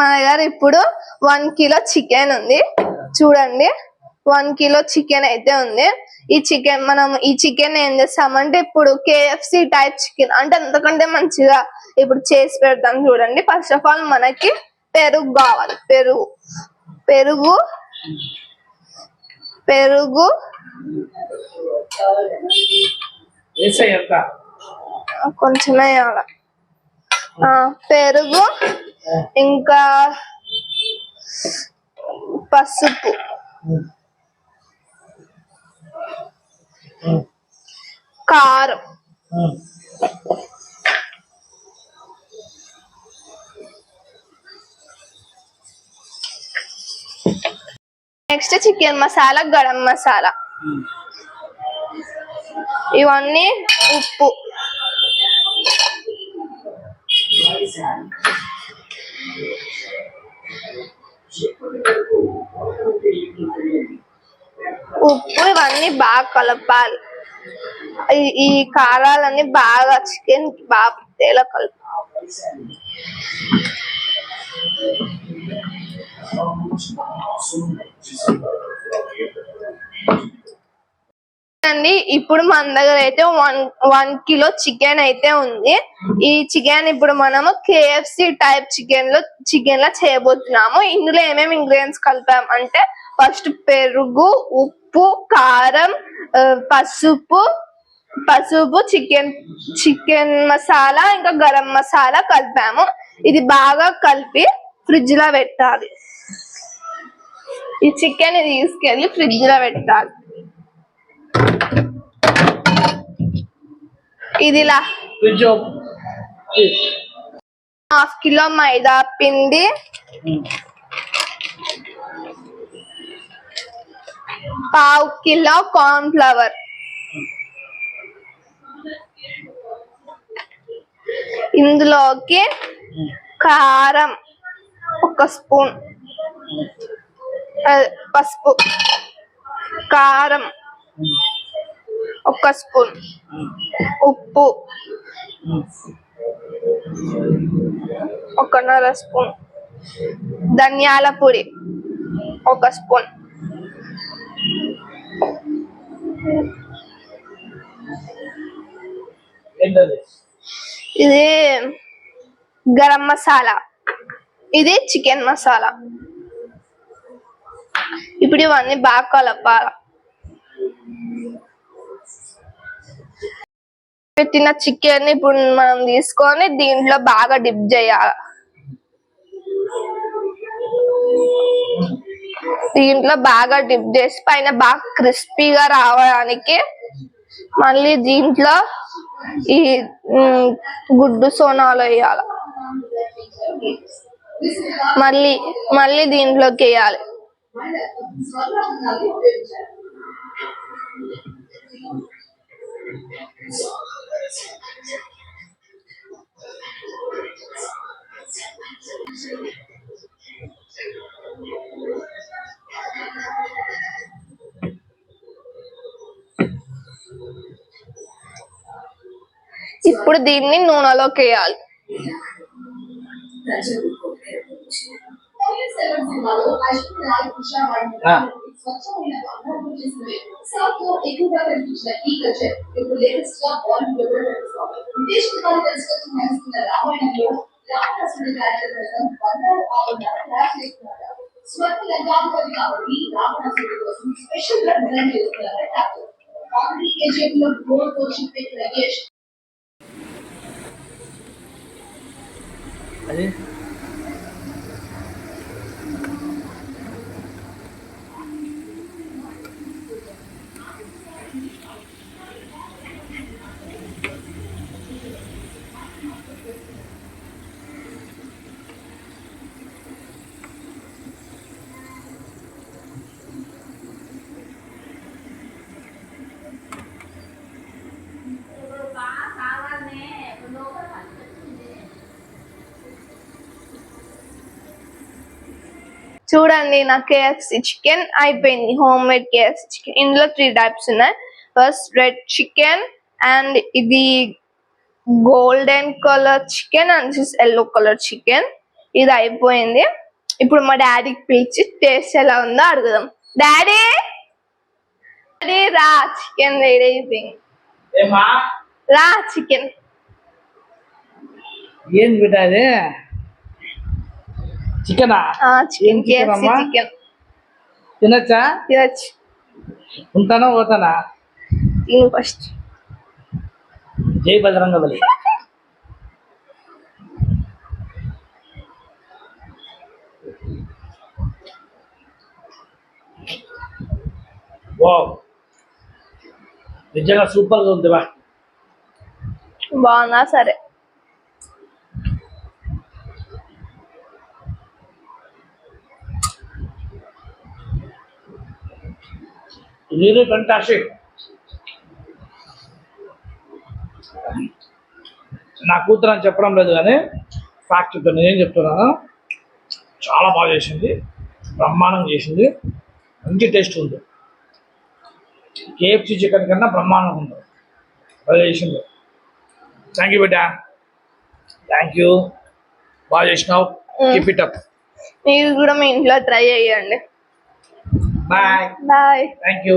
మన దగ్గర ఇప్పుడు వన్ కిలో చికెన్ ఉంది. చూడండి. వన్ కిలో చికెన్ అయితే ఉంది. ఈ చికెన్ మనం ఈ చికెన్ ఏం చేస్తామంటే ఇప్పుడు కేఎఫ్సి టైప్ చికెన్ అంటే అంతకంటే మంచిగా ఇప్పుడు చేసి పెడతాం చూడండి. ఫస్ట్ ఆఫ్ ఆల్ మనకి పెరుగు కావాలి. పెరుగు. పెరుగు. పెరుగు. కొంచెమే వేయాలి? పెరుగు ఇంకా పసుపు. కారం. Next chicken masala garam masala. ఇవన్నీ ఉప్పు. ఉప్పు ఇవన్నీ బాగా కలపాలి. ఈ- ఈ కారాలన్నీ బాగా చికెన్ బాగా తేలా కలపాలి. అండి. ఇప్పుడు మన దగ్గర అయితే వన్ వన్ కిలో చికెన్ అయితే ఉంది. ఈ చికెన్ ఇప్పుడు మనము కేఎఫ్సి టైప్ చికెన్లో చికెన్ లా చేయబోతున్నాము. ఇందులో ఏమేమి ఇంగ్రీడియంట్స్ కలిపాం అంటే ఫస్ట్ పెరుగు ఉప్పు కారం పసుపు పసుపు చికెన్ చికెన్ మసాలా ఇంకా గరం మసాలా కలిపాము. ఇది బాగా కలిపి ఫ్రిడ్జ్లో పెట్టాలి. ఈ చికెన్ తీసుకెళ్ళి ఫ్రిడ్జ్లో పెట్టాలి. ఇది ఇలా ఫ్రిడ్జ్ హాఫ్ కిలో మైదా పిండి. పావు కిలో కార్న్ ఫ్లవర్ ఇందులోకి కారం ఒక స్పూన్. అదే, పసుపు. కారం. ఒక స్పూన్. ఉప్పు. ఒకన్నర స్పూన్. ధనియాల పొడి. ఒక స్పూన్. ఇది గరం మసాలా. ఇది చికెన్ మసాలా. ఇప్పుడు ఇవన్నీ బాగా కలపాల. పెట్టిన చికెన్ ఇప్పుడు మనం తీసుకొని దీంట్లో బాగా డిప్ చేయాలి. దీంట్లో బాగా డిప్ చేసి పైన బాగా క్రిస్పీగా రావడానికి మళ్ళీ దీంట్లో ఈ గుడ్డు సోనాలు వేయాలి. మళ్ళీ మళ్ళీ దీంట్లోకి వేయాలి. బంగారు ఆభరణాలు తయారు చేస్తున్నారు స్వర్ణ లంకాధిపతి కాబట్టి రావణాసుడి కోసం స్పెషల్ గా డిజైన్ చేస్తున్నారు డాక్టర్ ఆల్రెడీ కేజీఎఫ్ లో గోల్డ్ కోచింగ్ పెట్టిన చూడండి నా కేఎఫ్సి చికెన్ అయిపోయింది. హోమ్ మేడ్ కేఎఫ్సి చికెన్ ఇందులో త్రీ టైప్స్ ఉన్నాయి. ఫస్ట్ రెడ్ చికెన్ అండ్ ఇది golden colour chicken and this yellow colour chicken ఇది అయిపోయింది. ఇప్పుడు మా డాడీకి పిలిచి టేస్ట్ ఎలా ఉందో అడుగుదాం. డాడీ డాడీ రా చికెన్ రెడీ అయిపోయింది. రా చికెన్ ఏంది బిడ్డ చికెనా? చికెన్? చికెన్ తినచ్చా? తినచ్చు. ఉంటానా పోతానా? తిను ఫస్ట్. జై బజరంగ బలి వావ్. నిజంగా సూపర్గా ఉంది బా. బాగున్నా సరే. రియలీ ఫెంటాస్టిక్ నా కూతురు అని చెప్పడం లేదు కానీ ఫ్యాక్ట్ చెప్తాను. నేనేం చెప్తున్నాను? చాలా బాగా చేసింది. బ్రహ్మాండం చేసింది. మంచి టేస్ట్ ఉంది. కేఎఫ్సి చికెన్ కన్నా బ్రహ్మాండం ఉంది. బాగా చేసింది. థ్యాంక్ యూ బిడ్డ. థ్యాంక్ యూ బాగా చేసినావు. కీప్ ఇట్ అప్ మీరు కూడా మీ ఇంట్లో ట్రై చేయండి. Bye bye thank you